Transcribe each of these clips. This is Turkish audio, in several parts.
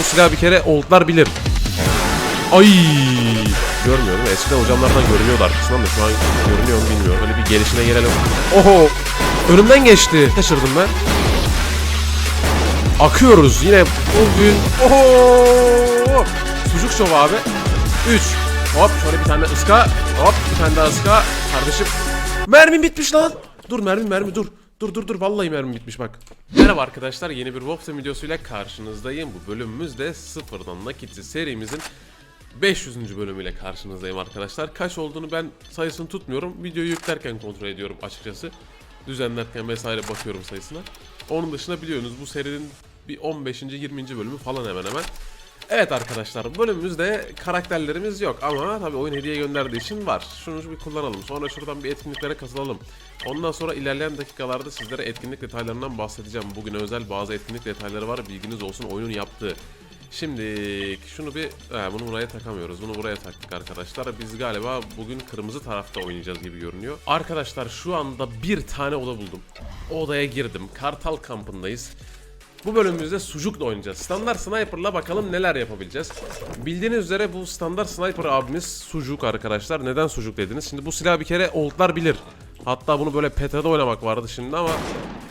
Bu silah bir kere oldlar bilir. Ay görmüyorum. Eskiden hocamlardan görünüyordu arkasından da şu an görünüyor mu bilmiyorum. Öyle bir gelişine gelelim. Oho! Önümden geçti. Kaçırdım ben. Akıyoruz yine bugün. Oho! Sucuk şovu abi. 3. Hop şöyle bir tane ıska. Hop bir tane daha ıska. Kardeşim. Mermim bitmiş lan. Dur mermi mermi dur. Dur dur dur vallahi mermim bitmiş bak. Merhaba arkadaşlar yeni bir Wolfteam videosuyla karşınızdayım. Bu bölümümüz de sıfırdan nakitsi serimizin 500. bölümüyle karşınızdayım arkadaşlar. Kaç olduğunu ben sayısını tutmuyorum. Videoyu yüklerken kontrol ediyorum açıkçası. Düzenlerken vesaire bakıyorum sayısına. Onun dışında biliyorsunuz bu serinin bir 15. 20. bölümü falan hemen hemen. Evet arkadaşlar bölümümüzde karakterlerimiz yok ama tabii oyun hediye gönderdiği için var. Şunu bir kullanalım. Sonra şuradan bir etkinliklere katılalım. Ondan sonra ilerleyen dakikalarda sizlere etkinlik detaylarından bahsedeceğim. Bugün özel bazı etkinlik detayları var. Bilginiz olsun oyunun yaptığı. Şimdi şunu bir he, bunu buraya takamıyoruz. Bunu buraya taktık arkadaşlar. Biz galiba bugün kırmızı tarafta oynayacağız gibi görünüyor. Arkadaşlar şu anda bir tane oda buldum. O odaya girdim. Kartal kampındayız. Bu bölümümüzde sucukla oynayacağız. Standart sniper'la bakalım neler yapabileceğiz. Bildiğiniz üzere bu standart sniper abimiz sucuk arkadaşlar. Neden sucuk dediniz? Şimdi bu silah bir kere oldlar bilir. Hatta bunu böyle Petra'da oynamak vardı şimdi ama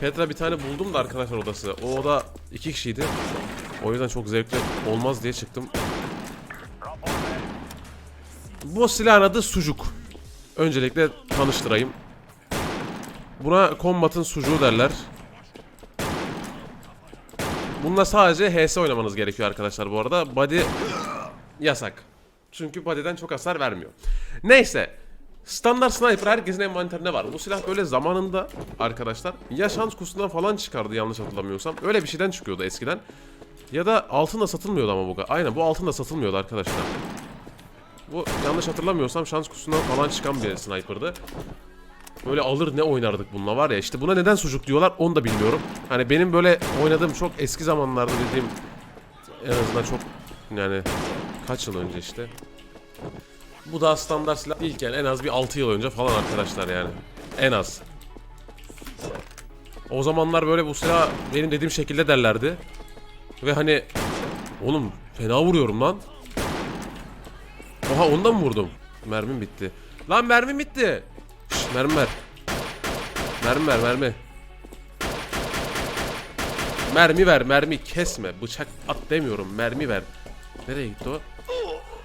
Petra bir tane buldum da arkadaşlar odası. O oda iki kişiydi. O yüzden çok zevkli olmaz diye çıktım. Bu silahın adı sucuk. Öncelikle tanıştırayım. Buna kombatın sucuğu derler. Bununla sadece HS oynamanız gerekiyor arkadaşlar bu arada. Body yasak. Çünkü body'den çok hasar vermiyor. Neyse. Standart sniper herkesin envanterinde var. Bu silah böyle zamanında arkadaşlar ya şans kutusundan falan çıkardı yanlış hatırlamıyorsam. Öyle bir şeyden çıkıyordu eskiden. Ya da altında satılmıyordu ama bu. Aynen bu altında satılmıyordu arkadaşlar. Bu yanlış hatırlamıyorsam şans kutusundan falan çıkan bir sniper'dı. Böyle alır ne oynardık bununla var ya işte buna neden sucuk diyorlar onu da bilmiyorum. Hani benim böyle oynadığım çok eski zamanlarda dediğim en azından çok yani kaç yıl önce işte. Bu da standart silah değilken en az bir 6 yıl önce falan arkadaşlar yani. En az. O zamanlar böyle bu silah benim dediğim şekilde derlerdi. Ve hani oğlum fena vuruyorum lan. Oha ondan mı vurdum? Mermim bitti. Lan mermim bitti. Mermi ver. Mermi ver mermi. Mermi ver mermi kesme. Bıçak at demiyorum mermi ver. Nereye gitti o?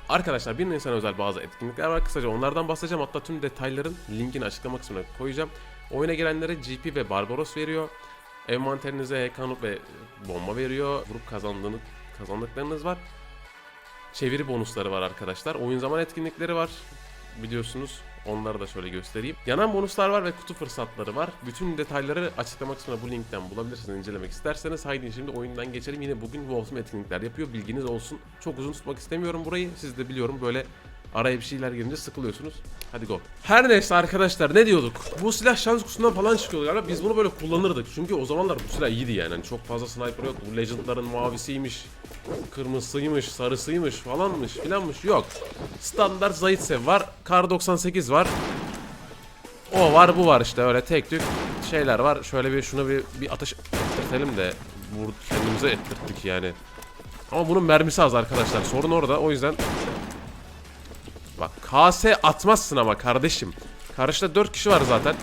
Arkadaşlar bir insan özel bazı etkinlikler var. Kısaca onlardan bahsedeceğim. Hatta tüm detayların linkini açıklama kısmına koyacağım. Oyuna gelenlere GP ve Barbaros veriyor. Envanterinize Hekanuk ve bomba veriyor. Vurup kazandığını, kazandıklarınız var. Çeviri bonusları var arkadaşlar. Oyun zaman etkinlikleri var. Biliyorsunuz. Onları da şöyle göstereyim. Yanan bonuslar var ve kutu fırsatları var. Bütün detayları açıklama kısmına bu linkten bulabilirsiniz incelemek isterseniz. Haydi şimdi oyundan geçelim. Yine bugün Wolf'um etkinlikler yapıyor. Bilginiz olsun. Çok uzun tutmak istemiyorum burayı. Siz de biliyorum böyle araya bir şeyler girince sıkılıyorsunuz. Hadi go. Her neyse arkadaşlar ne diyorduk? Bu silah şans kutusundan falan çıkıyordu galiba. Biz bunu böyle kullanırdık. Çünkü o zamanlar bu silah iyiydi yani. Hani çok fazla sniper yok. Bu Legend'ların mavisiymiş, kırmızısıymış, sarısıymış falanmış filanmış. Yok. Standart Zaitsev var. Kar 98 var. O var bu var işte öyle tek tük şeyler var. Şöyle bir şuna bir, bir atış ettirtelim de vur, kendimize ettirttik yani. Ama bunun mermisi az arkadaşlar. Sorun orada. O yüzden Bak KS atmazsın ama kardeşim. Karşıda 4 kişi var zaten.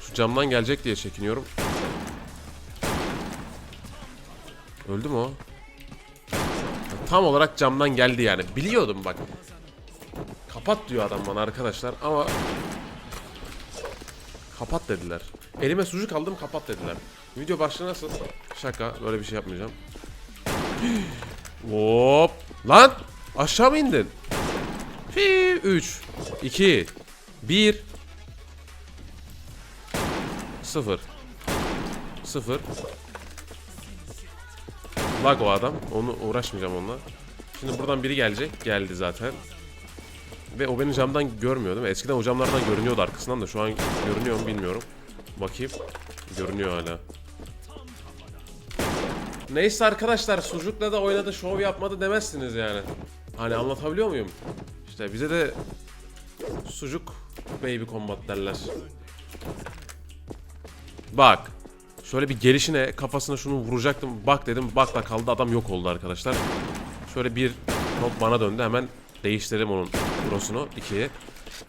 Şu camdan gelecek diye çekiniyorum. Öldü mü o? Tam olarak camdan geldi yani. Biliyordum bak. Kapat diyor adam bana arkadaşlar ama Kapat dediler. Elime sucuk aldım kapat dediler. Video başlığı nasıl? Şaka böyle bir şey yapmayacağım. Hop. Lan aşağı mı indin? 3 2 1 0 0 Lag o adam. Onu uğraşmayacağım onunla. Şimdi buradan biri gelecek. Geldi zaten. Ve o beni camdan görmüyor değil mi? Eskiden o camlardan görünüyordu arkasından da şu an görünüyor mu bilmiyorum. Bakayım. Görünüyor hala. Neyse arkadaşlar sucukla da oynadı şov yapmadı demezsiniz yani. Hani anlatabiliyor muyum? İşte bize de sucuk baby combat derler. Bak. Şöyle bir gelişine kafasına şunu vuracaktım. Bak dedim bak da kaldı adam yok oldu arkadaşlar. Şöyle bir top bana döndü hemen değiştirdim onun cross'unu ikiye.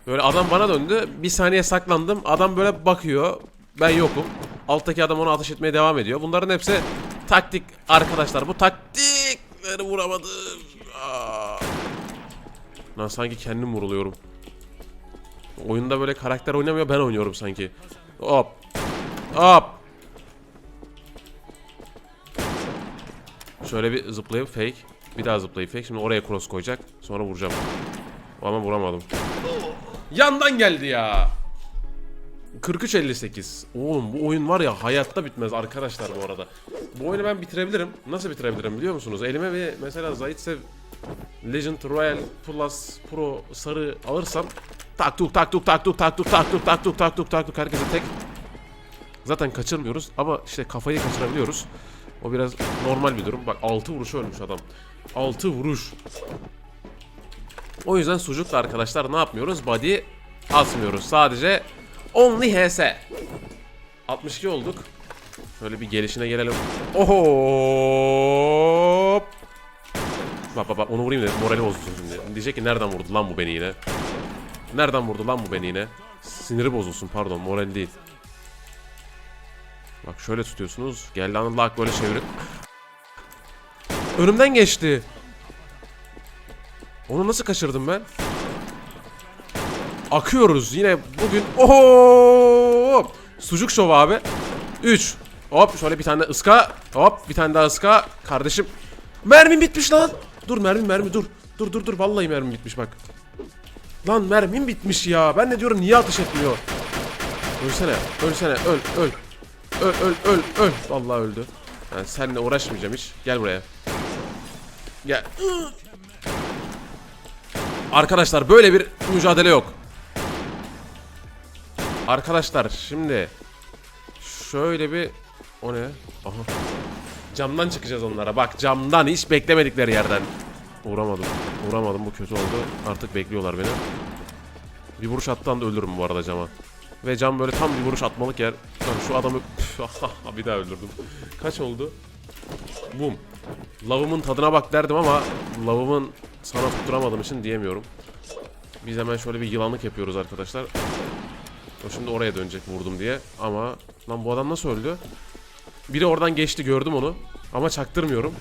Böyle adam bana döndü. Bir saniye saklandım. Adam böyle bakıyor. Ben yokum. Alttaki adam ona ateş etmeye devam ediyor. Bunların hepsi taktik arkadaşlar. Bu taktikleri vuramadım. Aa. Lan sanki kendim vuruluyorum. Oyunda böyle karakter oynamıyor ben oynuyorum sanki. Hop. Hop. Şöyle bir zıplayıp fake. Bir daha zıplayıp fake. Şimdi oraya cross koyacak. Sonra vuracağım. Ama vuramadım. Yandan geldi ya. 43-58. Oğlum bu oyun var ya hayatta bitmez arkadaşlar bu arada. Bu oyunu ben bitirebilirim. Nasıl bitirebilirim biliyor musunuz? Elime bir mesela Zaitsev Legend Royal Plus Pro sarı alırsam tak tuk tak tuk tak tuk tak tuk tak tuk tak tuk tak tuk tak tuk herkese tek Zaten kaçırmıyoruz ama işte kafayı kaçırabiliyoruz. O biraz normal bir durum. Bak 6 vuruş ölmüş adam. 6 vuruş. O yüzden sucukla arkadaşlar ne yapmıyoruz? Body atmıyoruz. Sadece only HS. 62 olduk. Şöyle bir gelişine gelelim. Oho! Bak bak bak onu vurayım da morali bozulsun şimdi. Diyecek ki nereden vurdu lan bu beni yine? Nereden vurdu lan bu beni yine? Siniri bozulsun pardon moral değil. Bak şöyle tutuyorsunuz. Geldi anılak böyle çevirip. Önümden geçti. Onu nasıl kaçırdım ben? Akıyoruz yine bugün. Oho! Sucuk şov abi. 3. Hop şöyle bir tane ıska. Hop bir tane daha ıska. Kardeşim. Mermim bitmiş lan. Dur mermim mermi dur. Dur dur dur vallahi mermim bitmiş bak. Lan mermim bitmiş ya. Ben ne diyorum niye ateş etmiyor? Ölsene. Ölsene. Öl öl. Öl öl öl öl. Vallahi öldü. Yani seninle uğraşmayacağım hiç. Gel buraya. Gel. Arkadaşlar böyle bir mücadele yok. Arkadaşlar şimdi şöyle bir o ne? Aha. Camdan çıkacağız onlara. Bak camdan hiç beklemedikleri yerden. Vuramadım. Vuramadım bu kötü oldu. Artık bekliyorlar beni. Bir vuruş attan da ölürüm bu arada cama. Ve cam böyle tam bir vuruş atmalık yer. Lan şu adamı bir daha öldürdüm. Kaç oldu? Bum. Lavımın tadına bak derdim ama lavımın sana tutturamadığım için diyemiyorum. Biz hemen şöyle bir yılanlık yapıyoruz arkadaşlar. O şimdi oraya dönecek vurdum diye. Ama lan bu adam nasıl öldü? Biri oradan geçti gördüm onu. Ama çaktırmıyorum.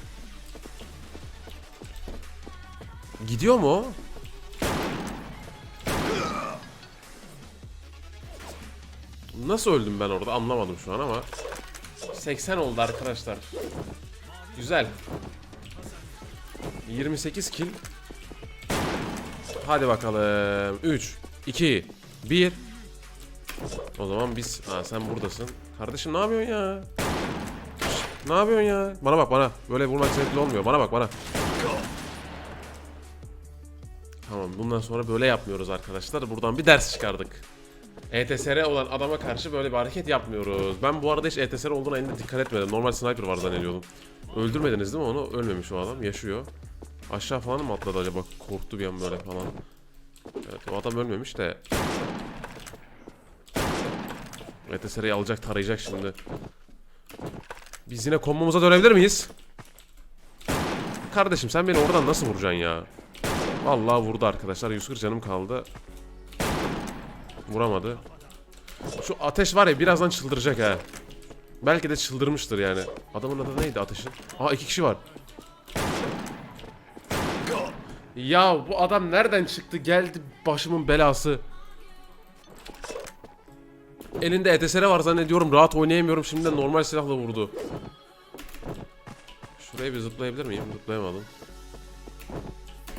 Gidiyor mu? Nasıl öldüm ben orada anlamadım şu an ama 80 oldu arkadaşlar. Güzel. 28 kill. Hadi bakalım. 3 2 1 O zaman biz ha sen buradasın. Kardeşim ne yapıyorsun ya? Ne yapıyorsun ya? Bana bak bana. Böyle vurmak zevkli olmuyor. Bana bak bana. Tamam bundan sonra böyle yapmıyoruz arkadaşlar. Buradan bir ders çıkardık. ETSR olan adama karşı böyle bir hareket yapmıyoruz. Ben bu arada hiç ETSR olduğuna elinde dikkat etmedim. Normal sniper var zannediyordum. Öldürmediniz değil mi onu? Ölmemiş o adam. Yaşıyor. Aşağı falan mı atladı acaba? Korktu bir an böyle falan. Evet o adam ölmemiş de. ETSR'yi alacak tarayacak şimdi. Biz yine kombomuza dönebilir miyiz? Kardeşim sen beni oradan nasıl vuracaksın ya? Vallahi vurdu arkadaşlar. 140 canım kaldı. Vuramadı. Şu ateş var ya birazdan çıldıracak ha. Belki de çıldırmıştır yani. Adamın adı neydi ateşin? Aa iki kişi var. Ya bu adam nereden çıktı geldi başımın belası. Elinde ETSR var zannediyorum rahat oynayamıyorum şimdi de normal silahla vurdu. Şuraya bir zıplayabilir miyim? Zıplayamadım.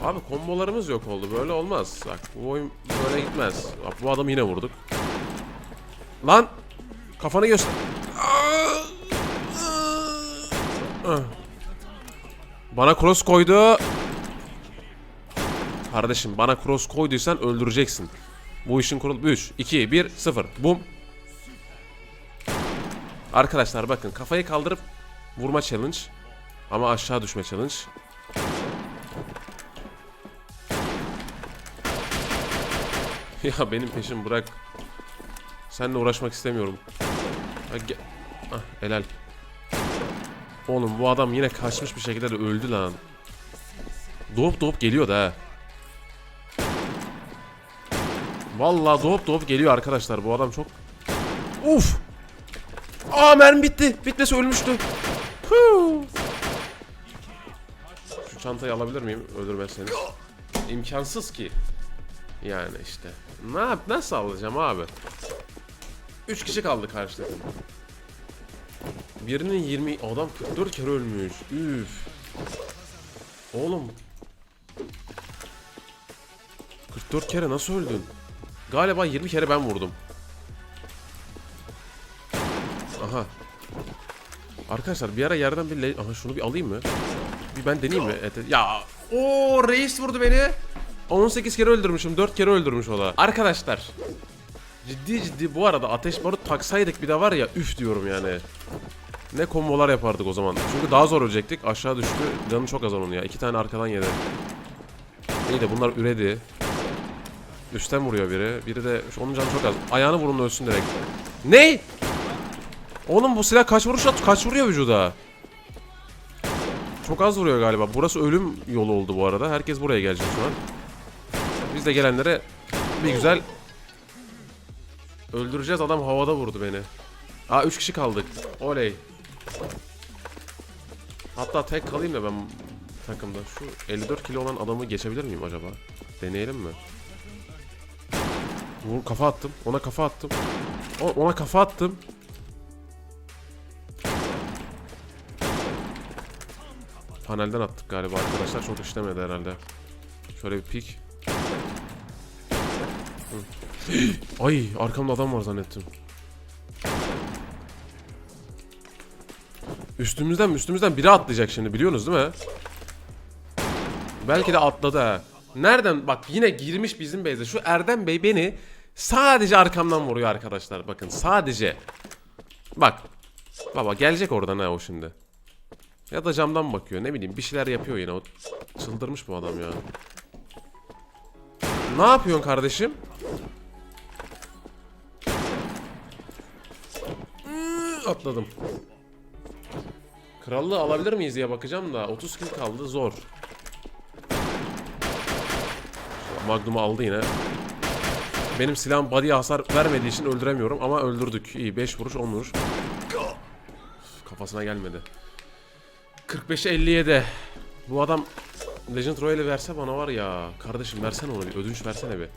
Abi kombolarımız yok oldu böyle olmaz. Bak bu oyun böyle gitmez. Bak bu adamı yine vurduk. Lan! Kafanı göster. Bana cross koydu. Kardeşim bana cross koyduysan öldüreceksin. Bu işin kurulu 3, 2, 1, 0. Bum. Arkadaşlar bakın kafayı kaldırıp vurma challenge. Ama aşağı düşme challenge. Ya benim peşim bırak. Seninle uğraşmak istemiyorum. Ha, ge- Ah helal. Oğlum bu adam yine kaçmış bir şekilde de öldü lan. Doğup doğup geliyor da ha. Vallahi doğup doğup geliyor arkadaşlar. Bu adam çok... Uf! Aa mermi bitti. Bitmesi ölmüştü. Şu çantayı alabilir miyim öldürmezseniz? İmkansız ki. Yani işte. Ne yap nasıl alacağım abi? 3 kişi kaldı karşı takım. Birinin 20 adam 44 kere ölmüş. Üf. Oğlum 44 kere nasıl öldün? Galiba 20 kere ben vurdum. Aha. Arkadaşlar bir ara yerden bir Aha şunu bir alayım mı? Bir ben deneyeyim mi? Evet, ya o reis vurdu beni. 18 kere öldürmüşüm. 4 kere öldürmüş o da. Arkadaşlar. Ciddi ciddi bu arada ateş barut taksaydık bir de var ya üf diyorum yani. Ne kombolar yapardık o zaman. Çünkü daha zor ölecektik. Aşağı düştü. Canı çok az onun ya. İki tane arkadan yedi. İyi de bunlar üredi. Üstten vuruyor biri. Biri de onun canı çok az. Ayağını vurun ölsün direkt. Ne? Oğlum bu silah kaç vuruş at kaç vuruyor vücuda? Çok az vuruyor galiba. Burası ölüm yolu oldu bu arada. Herkes buraya gelecek şu an. Biz de gelenlere bir güzel öldüreceğiz. Adam havada vurdu beni. Aa 3 kişi kaldık. Oley. Hatta tek kalayım da ben takımda. Şu 54 kilo olan adamı geçebilir miyim acaba? Deneyelim mi? Vur kafa attım. Ona kafa attım. O- Ona kafa attım. Panelden attık galiba arkadaşlar. Çok işlemedi herhalde. Şöyle bir pik. Ay arkamda adam var zannettim. Üstümüzden üstümüzden biri atlayacak şimdi biliyorsunuz değil mi? Belki de atladı ha. Nereden bak yine girmiş bizim base'e. Şu Erdem Bey beni sadece arkamdan vuruyor arkadaşlar. Bakın sadece. Bak. Baba gelecek oradan ha o şimdi. Ya da camdan bakıyor ne bileyim bir şeyler yapıyor yine o. Çıldırmış bu adam ya. Ne yapıyorsun kardeşim? Atladım. Krallığı alabilir miyiz diye bakacağım da 30 kill kaldı zor. Magnum'u aldı yine. Benim silahım body'ye hasar vermediği için öldüremiyorum ama öldürdük. İyi 5 vuruş 10 vuruş. Kafasına gelmedi. 45'e 57. Bu adam Legend Royale'i verse bana var ya. Kardeşim versene onu bir ödünç versene bir.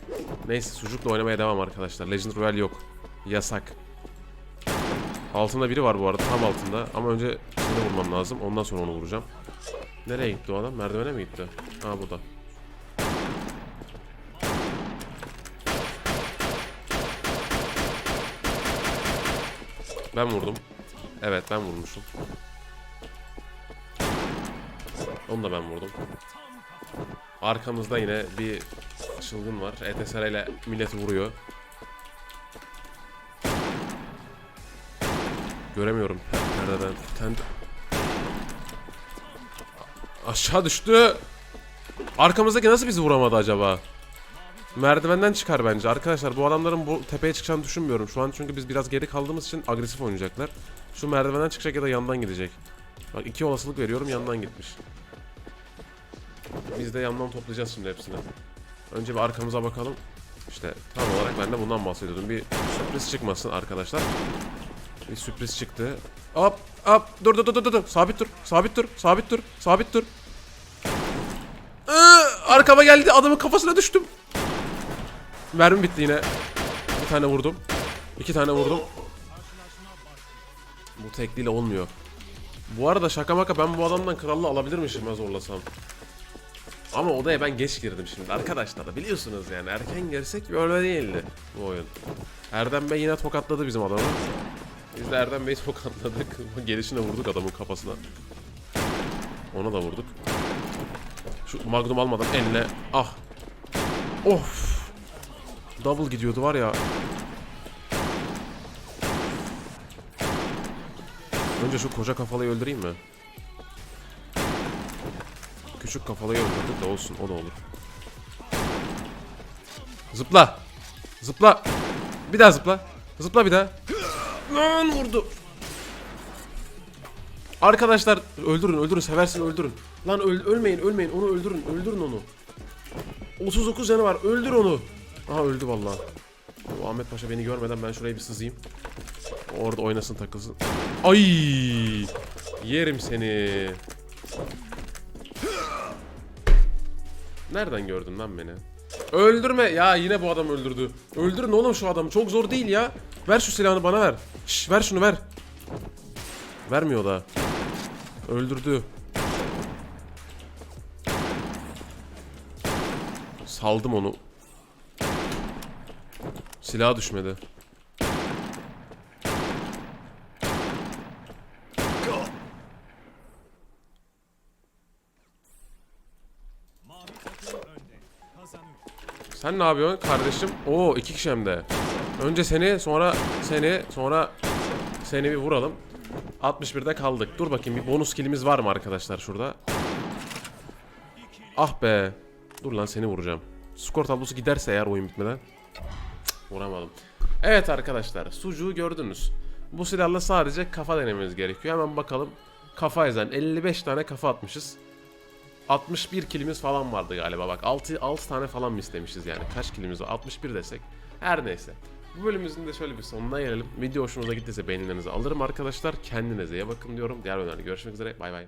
Neyse sucukla oynamaya devam arkadaşlar. Legend Royale yok. Yasak. Altında biri var bu arada tam altında ama önce seni vurmam lazım ondan sonra onu vuracağım. Nereye gitti o adam? Merdivene mi gitti? Ha burada. Ben vurdum. Evet ben vurmuşum. Onu da ben vurdum. Arkamızda yine bir çılgın var. ETSR ile milleti vuruyor. Göremiyorum. Nereden? Ten... Aşağı düştü. Arkamızdaki nasıl bizi vuramadı acaba? Merdivenden çıkar bence. Arkadaşlar bu adamların bu tepeye çıkacağını düşünmüyorum. Şu an çünkü biz biraz geri kaldığımız için agresif oynayacaklar. Şu merdivenden çıkacak ya da yandan gidecek. Bak iki olasılık veriyorum yandan gitmiş. Biz de yandan toplayacağız şimdi hepsini. Önce bir arkamıza bakalım. İşte tam olarak ben de bundan bahsediyordum. Bir sürpriz çıkmasın arkadaşlar. Bir sürpriz çıktı. Hop hop dur dur dur dur dur. Sabit dur. Sabit dur. Sabit dur. Sabit dur. Iı, arkama geldi. Adamın kafasına düştüm. Mermi bitti yine. Bir tane vurdum. İki tane vurdum. Bu tekliyle olmuyor. Bu arada şaka maka ben bu adamdan krallığı alabilirmişim ya zorlasam. Ama odaya ben geç girdim şimdi arkadaşlar biliyorsunuz yani erken girsek böyle değildi bu oyun. Erdem Bey yine tokatladı bizim adamı. Biz de Erdem Bey'i tokatladık. Gelişine vurduk adamın kafasına. Ona da vurduk. Şu magnum almadan eline. Ah. Of. Double gidiyordu var ya. Önce şu koca kafalıyı öldüreyim mi? Küçük kafalıyı öldürdük de olsun o da olur. Zıpla. Zıpla. Bir daha zıpla. Zıpla bir daha. Lan vurdu. Arkadaşlar öldürün öldürün seversin öldürün. Lan öl- ölmeyin ölmeyin onu öldürün öldürün onu. 39 canı var öldür onu. Aha öldü vallahi. Bu Ahmet Paşa beni görmeden ben şuraya bir sızayım. Orada oynasın takılsın. Ay! Yerim seni. Nereden gördün lan beni? Öldürme. Ya yine bu adam öldürdü. Öldürün oğlum şu adamı. Çok zor değil ya. Ver şu silahını bana ver. Şş, ver şunu ver. Vermiyor da. Öldürdü. Saldım onu. Silah düşmedi. Sen ne yapıyorsun kardeşim? Oo iki kişi hem de. Önce seni sonra seni sonra seni bir vuralım. 61'de kaldık. Dur bakayım bir bonus killimiz var mı arkadaşlar şurada? Ah be. Dur lan seni vuracağım. Skor tablosu giderse eğer oyun bitmeden. Cık, vuramadım. Evet arkadaşlar sucuğu gördünüz. Bu silahla sadece kafa denememiz gerekiyor. Hemen bakalım. Kafa ezen 55 tane kafa atmışız. 61 kilimiz falan vardı galiba. Bak 6, 6 tane falan mı istemişiz yani? Kaç kilimiz var? 61 desek. Her neyse. Bu bölümümüzün de şöyle bir sonuna gelelim. Video hoşunuza gittiyse beğenilerinizi alırım arkadaşlar. Kendinize iyi bakın diyorum. Diğer bölümlerde görüşmek üzere. Bay bay